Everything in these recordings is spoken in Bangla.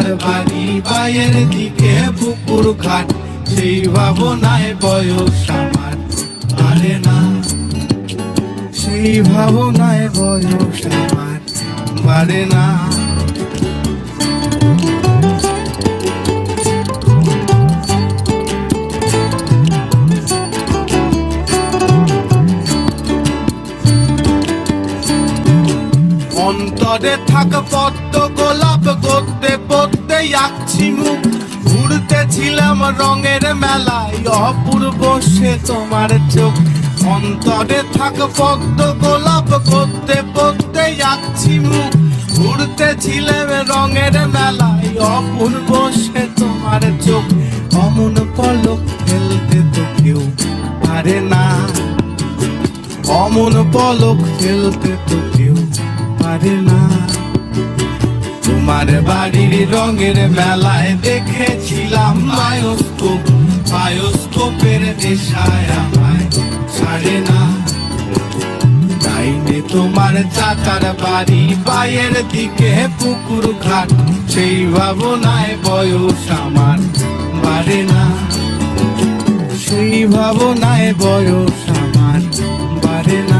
চাচার বাড়ি বাইয়ের দিকে পুকুর ঘাট। সেই ভাবনায় বয়স আমার বাড়ে না। সেই ভাবনায় বয়স আমার বাড়ে না। অন্তরে থাক পদ্ম গোলাপ গদ্দে পদ্মে আঁকছি মুখ। ঘুরতেছিলাম রঙের মেলায়, অপূর্ব সে তোমার চোখ। অন্তরে থাক পদ্ম গোলাপ গদ্দে পদ্মে আঁকছি মুখ। ঘুরতেছিলাম রঙের মেলায়, অপূর্ব সে তোমার চোখ। অমন পলক ফেলতে তো কেউ পারে না। অমন পলক ফেলতে তো পারে না। তোমার বাড়ির রঙের মেলায় দেখেছিলাম বায়োস্কোপ বায়োস্কোপের নেশায় আমায় ছাড়ে না। ডাইনে তোমার চাচার বাড়ি বাইয়ের দিকে পুকুর ঘাট। সেই ভাবনায় বয়স আমার বাড়ে না। সেই ভাবনায় বয়স আমার বাড়ে না।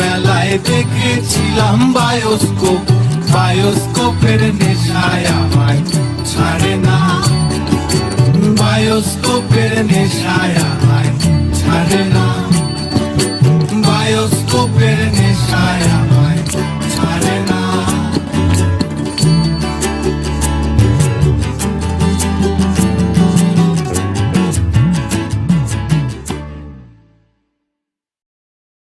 দেখেছিলাম বায়োস্কোপ বায়োস্কোপের নেশায় আমায় ছাড়ে না। বায়োস্কোপের নেশায় আমায় ছাড়ে না। বায়োস্কোপের